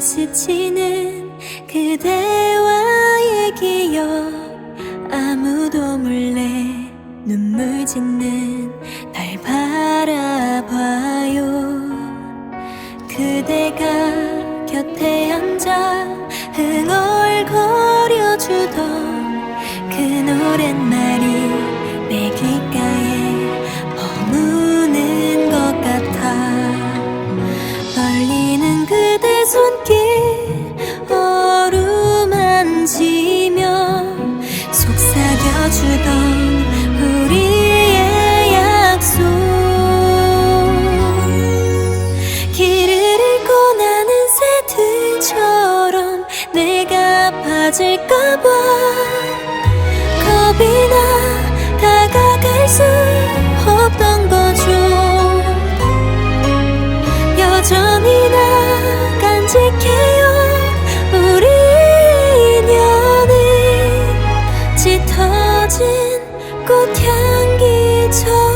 스치는 그대와의 기억 아무도 몰래 눈물 짓는 날 바라봐요. 그대가 곁에 앉아 흥얼거려주던 그 노랫말이 내게 손길 어루만지며 속삭여주던 우리의 약속. 길을 잃고 나는 새들처럼 내가 빠질까봐 우리 인연은 짙어진 꽃향기처럼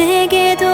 내게도